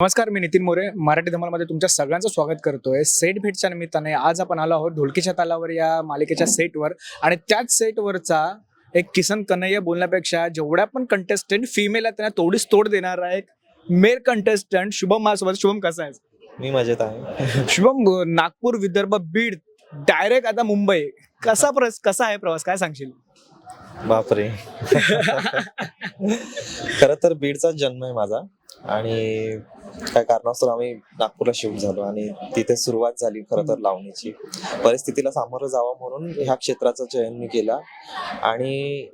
नमस्कार मी नितीन मोरे. मराठी धमालमध्ये तुमच्या सगळ्यांचं स्वागत करतोय. सेट भेटच्या निमित्ताने आज आपण आलो आहोत ढोलकीच्या तालावर या मालिकेच्या सेटवर. आणि त्याच सेटवरचा एक किसन कन्हैया बोलण्यापेक्षा जेवढ्या पण कंटेस्टंट फिमेल आहेत त्यांना तेवढीच तोड देणारा एक मेल कंटेस्टंट शुभम माझ्यासोबत. शुभम कसा आहे मी मजेत आहे. शुभम नागपूर विदर्भ बीड डायरेक्ट आता मुंबई. कसा प्रस कसा आहे प्रवास? काय सांगशील? बापरे. खर तर बीडचा जन्म आहे माझा. आणि काय कारणास्तव आम्ही नागपूरला शिफ्ट झालो आणि तिथे सुरुवात झाली खरं तर लावणीची. परिस्थितीला सामोरं जावं म्हणून ह्या क्षेत्राचं चयन मी केला. आणि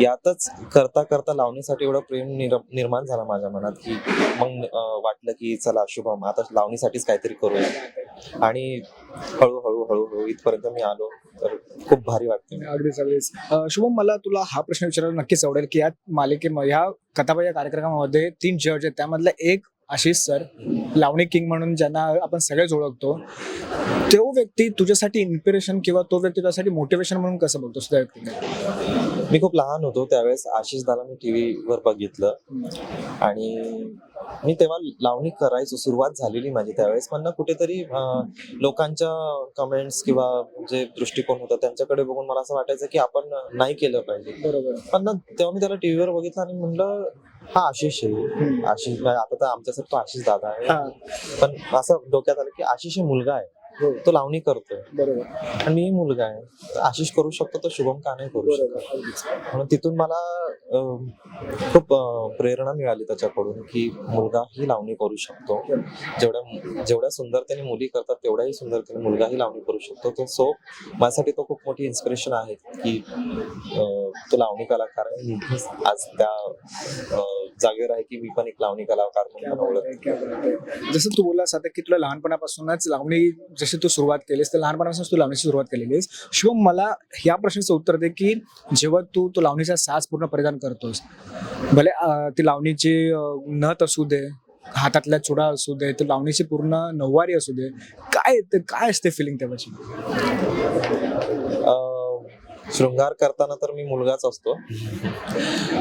यातच करता करता लावणीसाठी एवढं प्रेम निर- निर्माण झालं माझ्या मनात की मग वाटलं की चला शुभम आता लावणीसाठीच काहीतरी करूया. आणि हळूहळू हळूहळू इथपर्यंत मी आलो. तर खूप भारी वाटते अगदीच अगदीच. अं, शुभम मला तुला हा प्रश्न विचारायला नक्कीच आवडेल की या मालिकेमध्ये ह्या कथाबाई या कार्यक्रमामध्ये तीन जज आहेत. त्यामधला एक आशिष सर लावणी किंग म्हणून ज्यांना आपण सगळेच ओळखतो तो व्यक्ती तुझ्यासाठी इन्स्पिरेशन किंवा तो व्यक्ती तुझ्यासाठी मोटिवेशन म्हणून कसं बघतोस त्या व्यक्तीने? मी खूप लहान होतो त्यावेळेस आशिष दादा मी टीव्हीवर बघितलं. आणि मी तेव्हा लावणी करायचो सुरुवात झालेली माझी त्यावेळेस. पण ना कुठेतरी लोकांच्या कमेंट्स किंवा जे दृष्टिकोन होता त्यांच्याकडे बघून मला असं वाटायचं की आपण नाही केलं पाहिजे. बरोबर. पण ना तेव्हा मी त्याला टीव्हीवर बघितलं आणि म्हणलं हा आशिष आहे. आशिष म्हणजे आता तर आमच्यासाठी तो आशिष दादा आहे. हा. पण असं डोक्यात आलं की आशिष हे मुलगा आहे. हो. तो लावणी करतोय. बरोबर. आणि मी मुलगा आहे. तर आशिष करू शकतो तर शुभम का नाही करू शकतो? बरोबर अगदीच. म्हणून तिथून मला अं, खूप अं, प्रेरणा मिळाली त्याच्याकडून की मुलगाही लावणी करू शकतो. जेवढ्या जेवढ्या सुंदरतेने मुली करतात तेवढ्याही सुंदरतेने मुलगाही लावणी करू शकतो. तो सो माझ्यासाठी तो खूप मोठी इन्स्पिरेशन आहे की तो लावणी कलाकार आहे. आज त्या जागेवर आहे की मी पण एक लावणी कलाकार म्हणून ओळख जसं तू बोललास आता की तुला लहानपणापासूनच लावणी जशी तू सुरुवात केलीस तर लहानपणापासून तू लावणीची सुरुवात केलेली आहेस शिवम मला या प्रश्नाचं उत्तर दे की जेव्हा तू तो लावणीचा साज पूर्ण परिधान करतोस भले ती लावणीची नथ असू दे हातातला चुडा असू दे तर लावणीची पूर्ण नऊवारी असू दे काय ते काय असते फिलिंग तेव्हाची? शृंगार करताना तर मी मुलगाच असतो.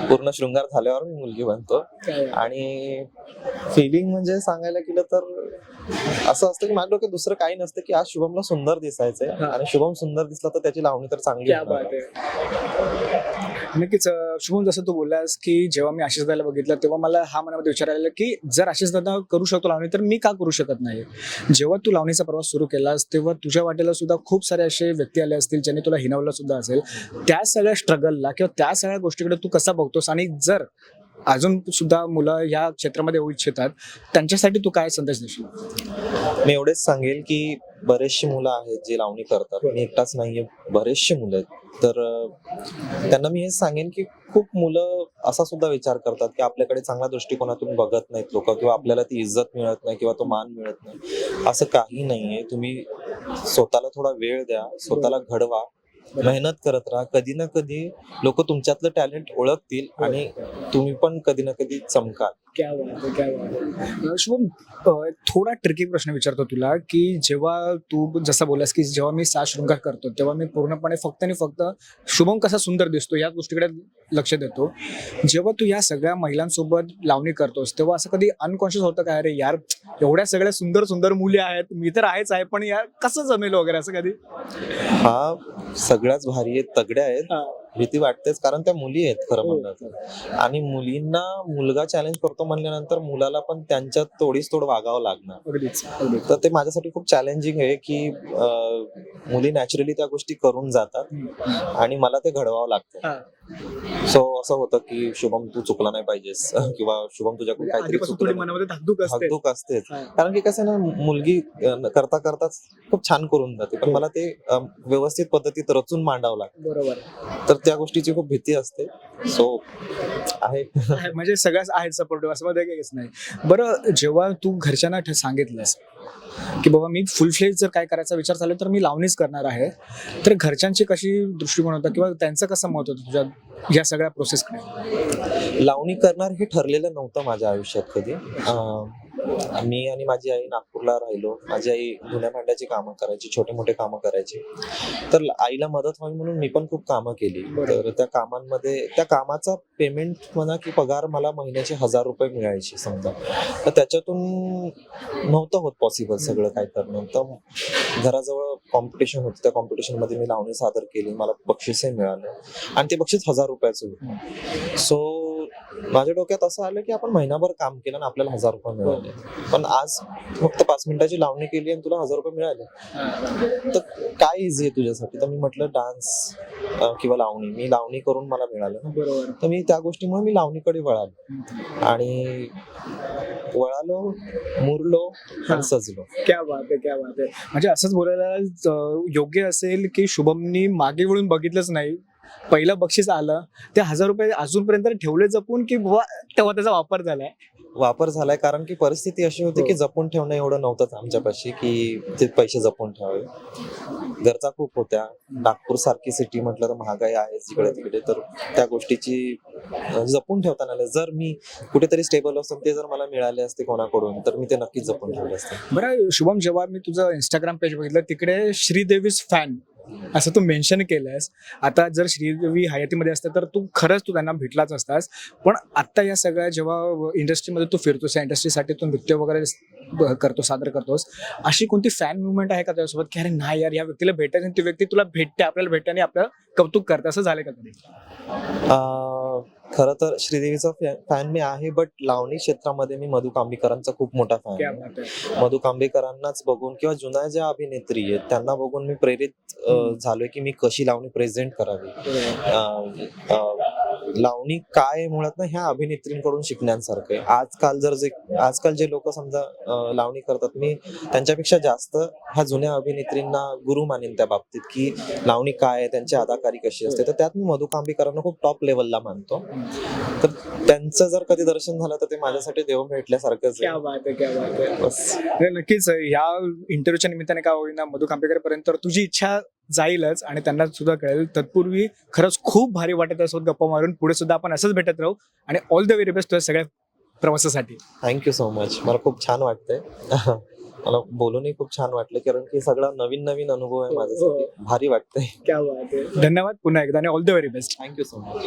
पूर्ण शृंगार झाल्यावर मी मुलगी बनतो. आणि फिलिंग म्हणजे सांगायला गेलं तर असं असतं की माझ्या डोक्यात दुसरं काही नसतं की आज शुभमला सुंदर दिसायचंय. आणि शुभम सुंदर दिसला तर त्याची लावणी तर चांगली नक्कीच शुभम जसं तू बोललास की जेव्हा मी आशिष दादाला बघितलं तेव्हा मला हा मनामध्ये विचार आलेला की जर आशिष दादा करू शकतो लावणी तर मी का करू शकत नाही? जेव्हा तू लावणीचा प्रवास सुरू केलास तेव्हा तुझ्या वाटेला सुद्धा खूप सारे असे व्यक्ती आले असतील ज्यांनी तुला हिनवलं सुद्धा असेल. त्या सगळ्या स्ट्रगलला किंवा त्या सगळ्या गोष्टीकडे तू कसा बघतोस? आणि जर अजून सुद्धा मुलं या क्षेत्रामध्ये येऊ इच्छितात त्यांच्यासाठी तू काय संदेश देशील? मी एवढेच सांगेल की बरेचशी मुलं आहेत जे लावणी करतात. मी एकटाच नाहीये बरेचशी मुलं आहेत. तर त्यांना मी हेच सांगेन की खूप मुलं असा सुद्धा विचार करतात की आपल्याकडे चांगल्या दृष्टिकोनातून बघत नाहीत लोक किंवा आपल्याला ती इज्जत मिळत नाही किंवा तो मान मिळत नाही. असं काही नाहीये. तुम्ही स्वतःला थोडा वेळ द्या स्वतःला घडवा. मेहनत करत राहा. कधी ना कधी लोक तुमच्यातलं टॅलेंट ओळखतील आणि तुम्ही पण कधी ना कधी चमकाल. क्या बात आहे, क्या बात आहे. शुभम अं, थोडा ट्रिकी प्रश्न विचारतो तुला की जेव्हा तू जसं बोलास की जेव्हा मी सा शृंगार करतो तेव्हा मी पूर्णपणे फक्त आणि फक्त शुभम कसा सुंदर दिसतो या गोष्टीकडे लक्ष देतो. जेव्हा तू या सगळ्या महिलांसोबत लावणी करतोस तेव्हा असं कधी अनकॉन्शियस होतं काय अरे यार एवढ्या सगळ्या सुंदर सुंदर मुली आहेत मी तर आहेच आहे पण यार कसं जमेल वगैरे असं कधी? हा सगळ्याच भारी आहेत तगड्या आहेत. हा, भीती वाटतेच कारण त्या मुली आहेत खरं. म्हणलं तर आणि मुलींना मुलगा चॅलेंज करतो म्हणल्यानंतर मुलाला पण त्यांच्यात तोडीस तोड वागावं लागणार तर ते माझ्यासाठी खूप चॅलेंजिंग आहे की मुली नॅचरली त्या गोष्टी करून जातात आणि मला ते घडवावं लागतं. सो असं होतं की शुभम तू चुकला नाही पाहिजेस. किंवा शुभम तुझ्याकडून काहीतरी म्हणजे थोडी चुकलं धाकधूक असते असतेच. कारण की कसं ना मुलगी करता करताच खूप छान करून जाते. पण हो. मला ते व्यवस्थित पद्धतीत रचून मांडावं लागतं. बरोबर. तर त्या गोष्टीची खूप भीती असते. सो आहे. म्हणजे सगळ्याच आहेत सपोर्टिव्ह असं मध्ये काहीच नाही. बरं जेव्हा तू घरच्यांना सांगितलंस की बाबा मी फुल फ्लेज जर काय करायचा विचार झाला तर मी लावणीच करणार आहे तर घरच्यांची कशी दृष्टिकोन होता किंवा त्यांचं कसं मत होतं तुझ्या या सगळ्या प्रोसेसकडे लावणी करणार हे ठरलेलं नव्हतं माझ्या आयुष्यात कधी. मी आणि माझी आई नागपूरला राहिलो. माझी आई धुण्या भांड्याची कामं करायची छोटे मोठे कामं करायची. तर आईला मदत व्हावी म्हणून मी पण खूप कामं केली. तर त्या कामांमध्ये त्या कामाचा पेमेंट म्हणा की पगार मला महिन्याचे हजार रुपये मिळायचे समजा. तर त्याच्यातून नव्हतं होत पॉसिबल सगळं काय करणं. तर घराजवळ कॉम्पिटिशन होती. त्या कॉम्पिटिशनमध्ये मी लावणी सादर केली. मला बक्षीसही मिळालं. आणि ते बक्षीस हजार रुपयाचं होतं. सो माझ्या डोक्यात असं आलं की आपण महिनाभर काम केलं आणि आपल्याला हजार रुपये मिळाले. पण आज फक्त पाच मिनिटाची लावणी केली आणि तुला हजार रुपये मिळाले. तर काय इझी आहे तुझ्यासाठी? तर मी म्हटलं डान्स किंवा लावणी. मी लावणी करून मला मिळालं ना. तर मी त्या गोष्टीमुळे मी लावणीकडे वळालो. आणि वळालो मुरलो आणि सजलो. क्या बात आहे क्या बात आहे. म्हणजे असंच बोलायला योग्य असेल की शुभमनी मागे वळून बघितलंच नाही. पहिलं बक्षीस आलं ते हजार रुपये अजूनपर्यंत ठेवले जपून की बुवा तेव्हा त्याचा वापर झालाय? वापर झालाय कारण की परिस्थिती अशी होती की जपून ठेवणं एवढं नव्हतंच आमच्यापाशी की ते पैसे जपून ठेवावे. गरजा खूप होत्या. नागपूर सारखी सिटी म्हटलं तर महागाई आहे जिकडे तिकडे. तर त्या गोष्टीची जपून ठेवता आलं. जर मी कुठेतरी स्टेबल असतो ते जर मला मिळाले असते कोणाकडून तर मी ते नक्कीच जपून ठेवले असते. बरं शुभम जेव्हा मी तुझं इंस्टाग्राम पेज बघितलं तिकडे श्रीदेवीज फॅन असं तू मेन्शन केलंयस. आता जर श्रीदेवी हयातीमध्ये असतं तर तू खरंच तू त्यांना भेटलाच असतास. पण आत्ता या सगळ्या जेव्हा इंडस्ट्रीमध्ये तू फिरतोस या इंडस्ट्रीसाठी तू नृत्य वगैरे करतो सादर करतोस अशी कोणती फॅन मुवमेंट आहे का त्याच्यासोबत की अरे नाही यार या व्यक्तीला भेटायचं आणि ती व्यक्ती तुला भेटते आपल्याला भेटते आणि आपलं कौतुक करते असं झालं का कधी? खरं तर श्रीदेवीचा फॅन मी आहे बट लावणी क्षेत्रामध्ये मी मधु कांबीकरांचा खूप मोठा फॅन आहे. मधु कांबेकरांनाच बघून किंवा जुन्या ज्या अभिनेत्री आहेत त्यांना बघून मी प्रेरित. झालोय की मी कशी लावणी प्रेझेंट करावी. लावणी. काय आहे मुळात ना ह्या अभिनेत्रींकडून शिकण्यासारखं आहे. आजकाल जर जे आजकाल जे लोक समजा लावणी करतात मी त्यांच्यापेक्षा जास्त ह्या जुन्या अभिनेत्रींना गुरु मानेन त्या बाबतीत की लावणी काय आहे त्यांची अदाकारी कशी असते. तर त्यात मी मधु कांबीकरांना खूप टॉप लेवलला मानतो. तर त्यांचं जर कधी दर्शन झालं तर ते माझ्यासाठी देव भेटल्यासारखंच नक्कीच ह्या इंटरव्ह्यूच्या निमित्ताने काय होईना मधु कांबेकर पर्यंत तुझी इच्छा जाईलच आणि त्यांना सुद्धा कळेल. तत्पूर्वी खरंच खूप भारी वाटत असोत गप्पा मारून पुढे सुद्धा आपण असंच भेटत राहू आणि ऑल द व्हेरी बेस्ट तुझ्या सगळ्या प्रवासासाठी. थँक्यू सो मच मला खूप छान वाटतंय. मला बोलूनही खूप छान वाटलं कारण की सगळा नवीन नवीन अनुभव आहे माझ्यासाठी. भारी वाटतंय. धन्यवाद पुन्हा एकदा आणि all the very best thank you so much